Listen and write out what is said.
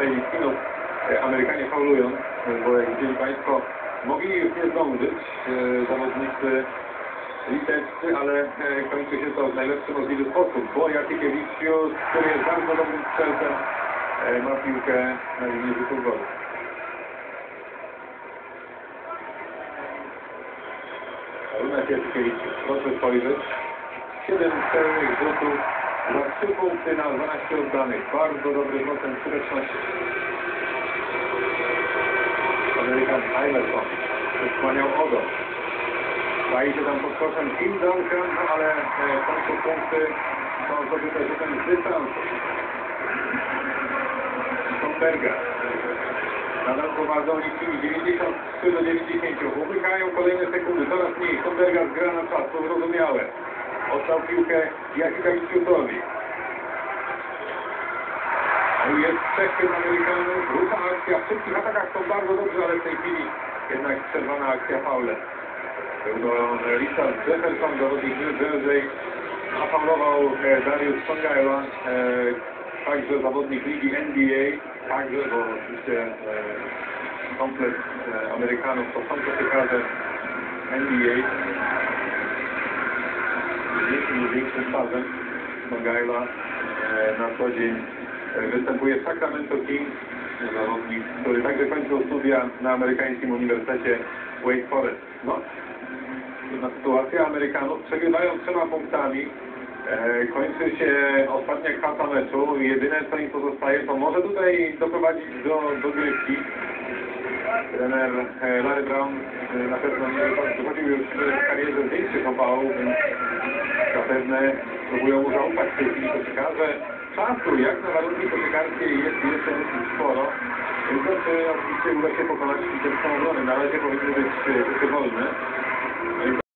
tutaj skinął e, Amerykanie faulują, e, bo jak widzieli Państwo, mogli już nie zdążyć e, zawodnicy litewscy, ale kończy się to w najlepszy możliwy sposób, bo Jakikiewiczius, który jest bardzo dobrym strzelcem, ma piłkę na linii rzutów golu. Runek proszę spojrzeć. 7 celnych rzutów za 3 punkty na 12 oddanych. Bardzo dobry procent skuteczności. Amerykan Iverson przysłaniał Odo. Staje się tam pod koszem Tim Duncan, no ale e, w końcu punkty są zdobyte rzutem z dystansu. Stomberga. Nadal prowadzą liczbami 93 do 90. Umykają kolejne sekundy, coraz mniej. Stomberga zgra na czas, to zrozumiałe. Oddał piłkę Jakubowiczusowi. No i jest trzech Amerykanów. Rusza akcja. W szybkich atakach są bardzo dobrze, ale w tej chwili jednak przerwana akcja faule. Był to Richard Jefferson, zawodnik New Jersey. Afaulował e, Darius Songaila, e, także zawodnik ligi NBA. Także, bo oczywiście e, komplet Amerykanów to są koszykarze NBA mniejszym lub większym stażem Songaila e, na co dzień e, występuje w Sacramento Kings, zawodnik, który także kończył studia na amerykańskim uniwersytecie Wake Forest. No, trudna sytuacja. Amerykanów przegrywają trzema punktami. E, kończy się ostatnia kwarta meczu. Jedyne co im pozostaje to może tutaj doprowadzić do dogrywki. Trener Larry Brown na pewno nie wychodził już w karierze większych opałów, więc zapewne próbują w tej koszykarze. Czasu jak na warunki koszykarskie jest jeszcze sporo. Czy oczywiście uda się pokonać litewską obronę. Na razie powinny być wolne.